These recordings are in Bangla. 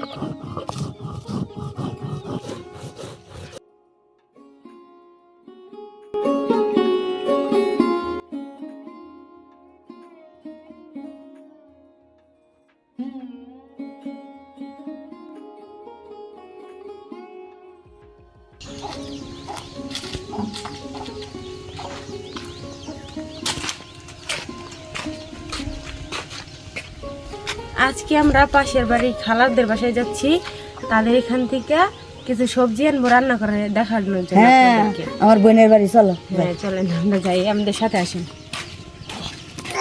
ハハハハ! আজকে আমরা পাশের বাড়ি খালাদের বাসায় যাচ্ছি। তাদের এখান থেকে কিছু সবজি আনব রান্না করে দেখানোর জন্য হ্যাঁ আমার বোনের বাড়ি চলো হ্যাঁ চলেন আমরা যাই আমাদের সাথে আসেন।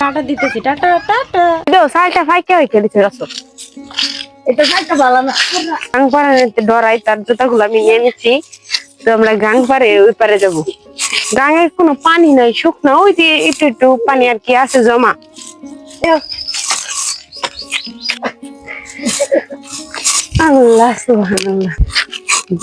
টাটা দিতেছি টাটা টাটা। দেও সাইটা ফাইকে হইকে দিছে রাসো এটা খাইতে ভালো না। গাং পারে ডরাই তার জুতাগুলো আমি নিয়ে নিচ্ছি তো আমরা গাং পারে ওই পারে যাব। গাঙে কোনো পানি নাই শুকনো। ওই যে একটু একটু পানি আর কি আছে জমা। আল্লাহ, সুবহানাল্লাহ।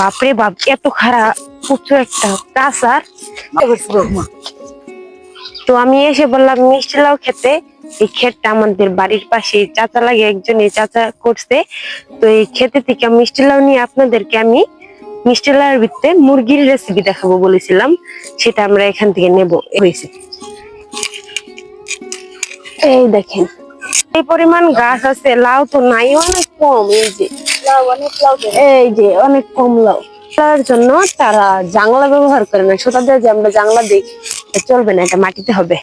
বাপরে বাপ, এত খারাপ, উঁচু একটা কাসার। তো আমি এসে বললাম, মিষ্টি লাউ খেতে। এই ক্ষেতটা আমাদের বাড়ির পাশে চাচা লাগে একজন, এই চাচা করছে। তো এই খেতে থেকে মিষ্টি লাউ নিয়ে আপনাদেরকে আমি মিষ্টি লাউয়ের ভিতরে মুরগির রেসিপি দেখাবো বলেছিলাম। সেটা আমরা এখান থেকে নেব। এই দেখেন। এই পরিমাণ গাছ আছে লাউ তো নাই অনেক কম এই যে। এই যে অনেক কম লাউ। তার জন্য তারা জাংলা ব্যবহার করে না। সোতা দিয়ে যে আমরা জাংলা দিই চলবে না এটা মাটিতে হবে।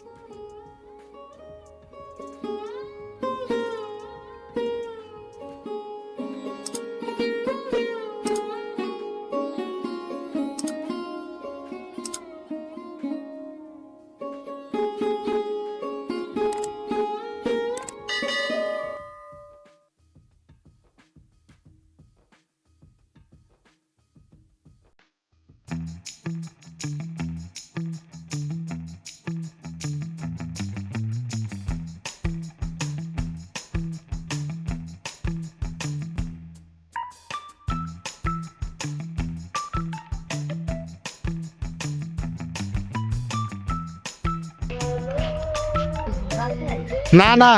না না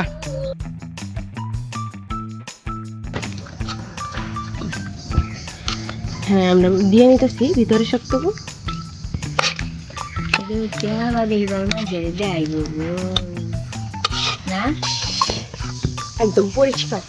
হ্যাঁ আমরা দিয়ে নিতেছি ভিতরে সবটুকু একদম পরিষ্কার।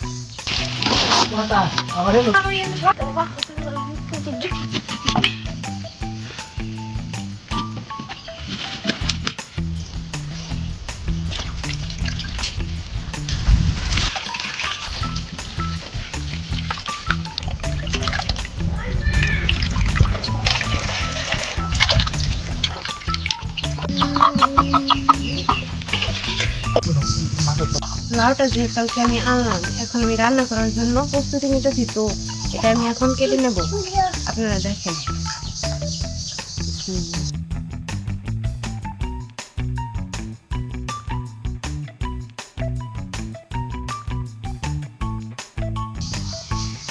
লাউটা যে কালকে আমি আনলাম এখন আমি রান্না করার জন্য প্রস্তুতি নিতেছি তো এটা আমি এখন কেটে নেব। আপনারা দেখেন।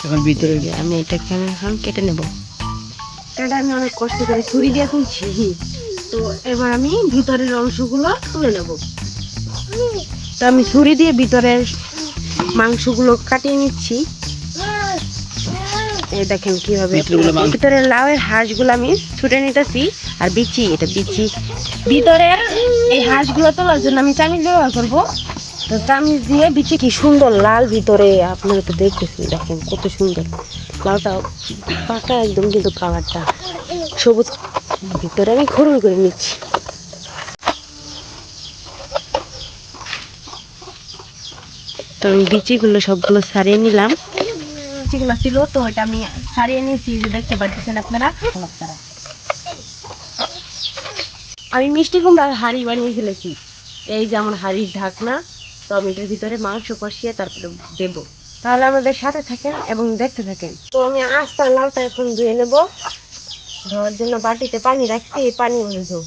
এখন ভিতরে আমি এটাকে আমি এখন কেটে নেব। এটা আমি অনেক কষ্ট করে ছুরি দিয়ে খুঁজছি তো এবার আমি ভিতরের অংশগুলো তুলে নেব। তো আমি ছুরি দিয়ে ভিতরের মাংসগুলো কাটিয়ে নিচ্ছি। এই দেখেন কীভাবে ভিতরের লাউয়ের হাঁসগুলো আমি ছুটে নিতেছি আর বিচি এটা বিচি। ভিতরের এই হাঁসগুলো তোলার জন্য আমি চামিচ ব্যবহার করব। তো চামিচ দিয়ে বিচি কি সুন্দর লাল ভিতরে আপনারা তো দেখতেছি দেখেন কত সুন্দর। লাউটা পাকা একদম কিন্তু কালারটা সবুজ। ভিতরে আমি খরুল করে নিচ্ছি। আমি বিচিগুলো সবগুলো ছাড়িয়ে নিলাম। বিচিগুলো ছিল, তো এটা আমি ছাড়িয়ে নিয়েছি দেখতে পাচ্ছেন আপনারা। আমি মিষ্টি কুমড়ার হাঁড়ি বানিয়ে ফেলেছি। এই যে আমার হাঁড়ির ঢাকনা, তো আমি এটার ভিতরে মাংস কষিয়ে তারপরে দেবো। তাহলে আমাদের সাথে থাকেন এবং দেখতে থাকেন। তো আমি আস্তে লাউটা এখন ধুয়ে নেব। ধোয়ার জন্য বাটিতে পানি রাখছি এই পানি ধোবো।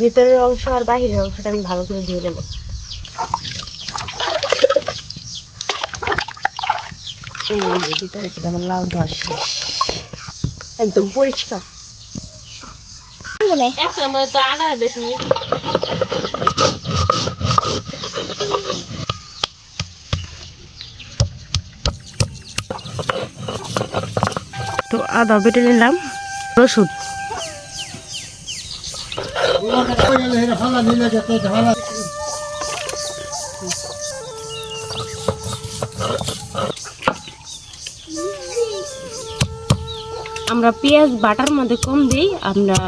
ভিতরের অংশ আর বাহিরের অংশটা আমি ভালো করে ধুয়ে নেব। এই ভিতরে কিন্তু আমার লাউ ধোয়া শেষ। একদম পরিষ্কার। তো আদা বেটে নিলাম রসুন। আমরা পেঁয়াজ বাটার মধ্যে কম দিই, আমরা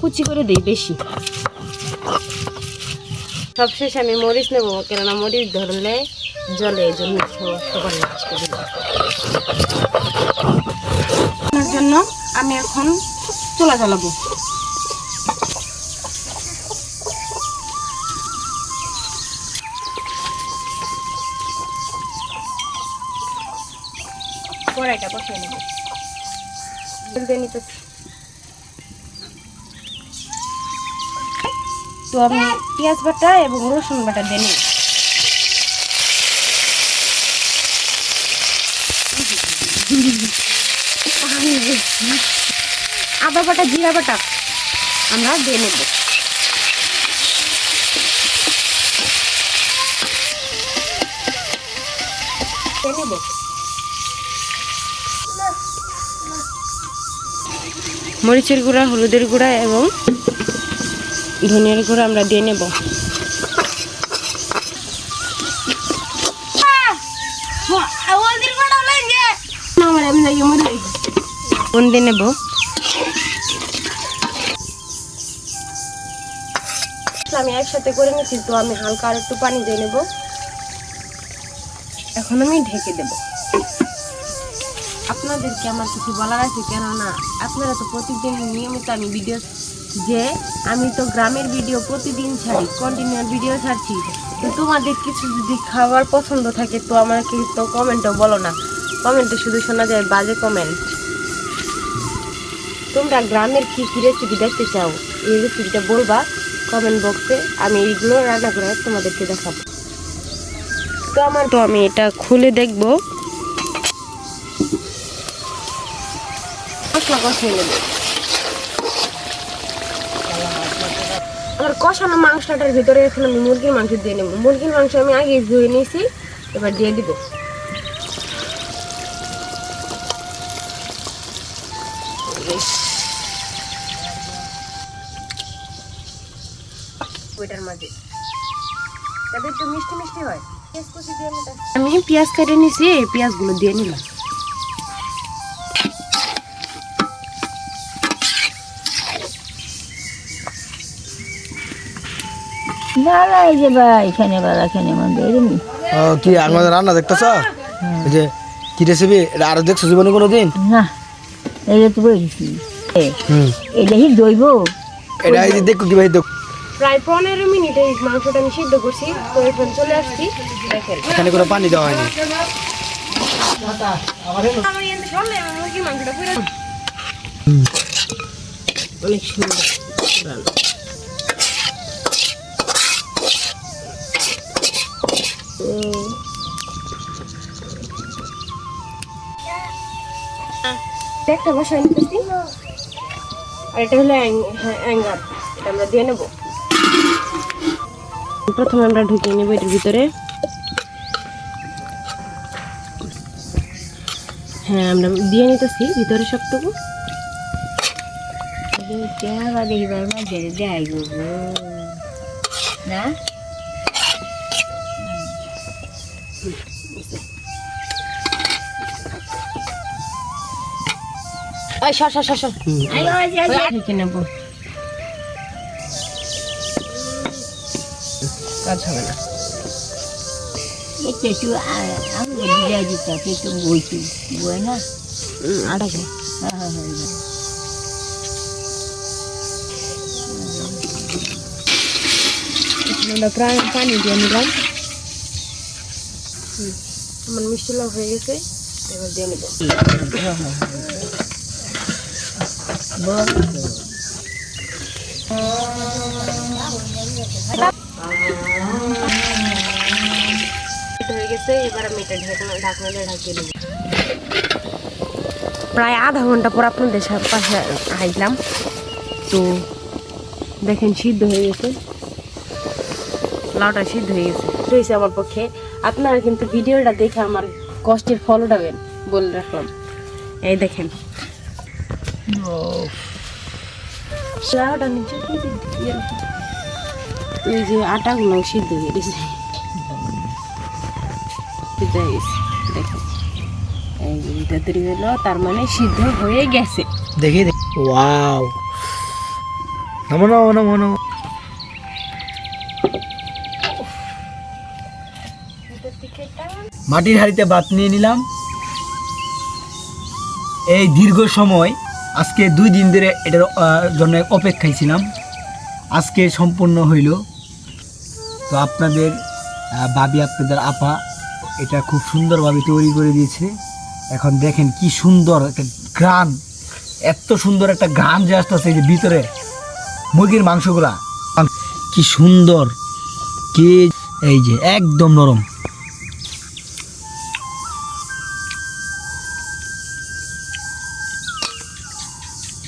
কুচি করে দিই বেশি। সবশেষে আমি মরিচ নেব, কেননা মরিচ ধরলে জলে এই জন্য জন্য আমি এখন চুলা জ্বালাবো। কড়াইটা বসিয়ে নেব। দিয়ে নিতেছি তো আমি পেঁয়াজ বাটা এবং রসুন বাটা দিয়ে নিই আদা বাটা জিরা বাটা আমরা দিয়ে নেব মরিচের গুঁড়া, হলুদের গুঁড়া এবং ধনিয়ার গুঁড়া আমরা দিয়ে নেব। দিয়ে নেব? আমি একসাথে করে নিচ্ছি, তো আমি হালকা আর একটু পানি দিয়ে নেব। এখন আমি ঢেকে দেব। আপনাদেরকে আমার কিছু বলার আছে, কেননা আপনারা তো প্রতিদিন নিয়মিত আমি ভিডিও যে আমি তো গ্রামের ভিডিও প্রতিদিন ছাড়ি কন্টিনিউ ভিডিও ছাড়ছি। তো তোমাদের কিছু যদি খাবার পছন্দ থাকে, তো আমাকে তো কমেন্টও বলো না। কমেন্টে শুধু শোনা যায় বাজে কমেন্ট তোমরা গ্রামের কি কি রেসিপি দেখতে চাও? এই রেসিপিটা বলবা কমেন্ট বক্সে আমি এইগুলো রান্না করে তোমাদেরকে দেখাবো। তো আমার তো আমি এটা খুলে দেখব। মশলা কষিয়ে আমার কষানো মাংসটার ভিতরে এখন আমি মুরগির মাংস দিয়ে মুরগির মাংস আমি আগে ধুয়ে নিয়েছি, এবার দিয়ে দিব। তবে একটু মিষ্টি মিষ্টি হয়। পেঁয়াজ আমি পেঁয়াজ কেটে নিয়েছি, এই পেঁয়াজগুলো দিয়ে নিলাম। এই যে বা এখানে বালা এখানে মন্দির এরমই ও কি আমাদের রান্না দেখতেছ? এই যে কি রেসিপি এটা আরও দেখছ জীবনে কোনো দিন না এই যে তো বলছি এটা কি দইব? এটা এই যে দেখো কি ভাই দেখো। প্রায় পনেরো মিনিটে এই মাংসটা আমি সিদ্ধ করছি তো এখন চলে আসছি। দেখেন। এখানে কোনো পানি দেওয়া হয়নি। অনেক সুন্দর। একটা বসাই নিতেছি। আর এটা হলো হ্যাঁ, অ্যাঙ্গার। এটা আমরা দিয়ে নেব। প্রথমে আমরা ঢুকিয়ে নেব এটার ভিতরে। হ্যাঁ আমরা দিয়ে নিতেছি ভিতরে সবটুকু। দেখিবার মাঝে দেখাই না? এই, সর সর সর সর। ঢেকে নেব কাজ হবে না একটু আমি বই না আটাকে হ্যাঁ হ্যাঁ হ্যাঁ পানি দিয়ে নিলাম আমার মিষ্টি লাভ হয়ে গেছে, এবার দিয়ে এটা হয়ে গেছে প্রায় আধা ঘণ্টা পর আপনাদের পাশে আইলাম। তো দেখেন, সিদ্ধ হয়ে গেছে। লাউটা সিদ্ধ হয়ে গেছে। হয়েছে আমার পক্ষে। আপনারা কিন্তু ভিডিওটা দেখে আমার কষ্টের ফল উঠাবেন বলে রাখলাম। এই দেখেন এই যে তার মানে সিদ্ধ হয়ে গেছে। ওয়াও। মাটির হাড়িতে ভাত নিয়ে নিলাম। এই দীর্ঘ সময় আজকে দুই দিন ধরে এটার জন্য অপেক্ষায় ছিলাম আজকে সম্পূর্ণ হইল। তো আপনাদের ভাবি, আপনাদের আপা, এটা খুব সুন্দরভাবে তৈরি করে দিয়েছে। এখন দেখেন কি সুন্দর একটা গ্রান এত সুন্দর একটা গান যে আসতেছে যে ভিতরে, মুরগির মাংসগুলা। কি সুন্দর, কি এই যে একদম নরম।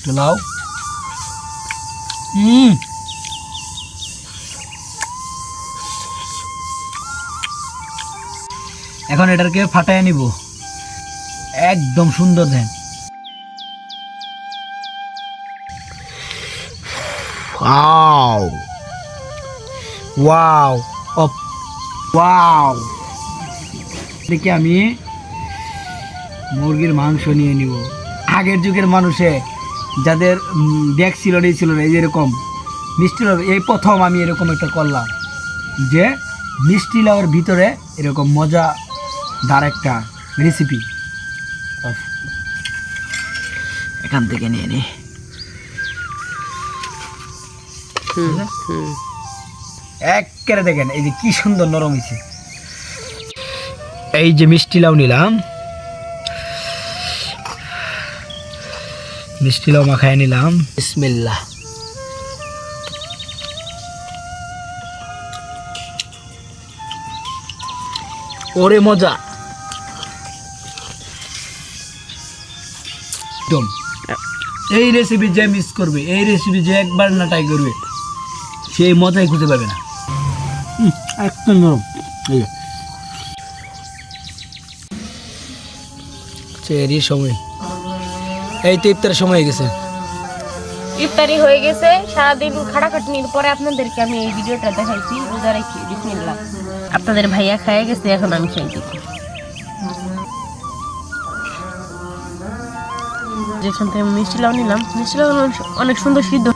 একটু লাও হুম এখন এটাকে ফাটায় নিব একদম সুন্দর দেন Wow. Wow. Up. Wow. দেখি আমি মুরগির মাংস নিয়ে নিব আগের যুগের মানুষে যাদের দেখ ছিল না এই ছিল না এরকম। মিষ্টি লাউ এই প্রথম আমি এরকম একটা করলাম যে মিষ্টি লাউয়ের ভিতরে এরকম মজা দার একটা রেসিপি এখান থেকে নিয়ে নিই একেবারে দেখেন এই যে কি সুন্দর নরম হয়েছে। এই যে মিষ্টি লাউ নিলাম। মিষ্টি লাউ মাখায় নিলাম। বিসমিল্লাহ। ওরে মজা। একদম। এই রেসিপি যে মিস করবে এই রেসিপি যে একবার না ট্রাই করবে সেই মজাই খুঁজে পাবে না। হুম, একদম নরম। এই যে। চেরি সময়। এই তো ইফতারের সময় হয়ে গেছে। ইফতারি হয়ে গেছে, সারাদিন খাটাখাটনির পরে আপনাদেরকে আমি এই ভিডিওটা দেখাইছি, রোজা রেখে, বিসমিল্লাহ। আপনাদের ভাইয়া খাইয়ে গেছে, এখন আমি খাই দিই যেখান থেকে মিষ্টি লাউ নিলাম, মিষ্টি লাউ অনেক সুন্দর সিদ্ধ।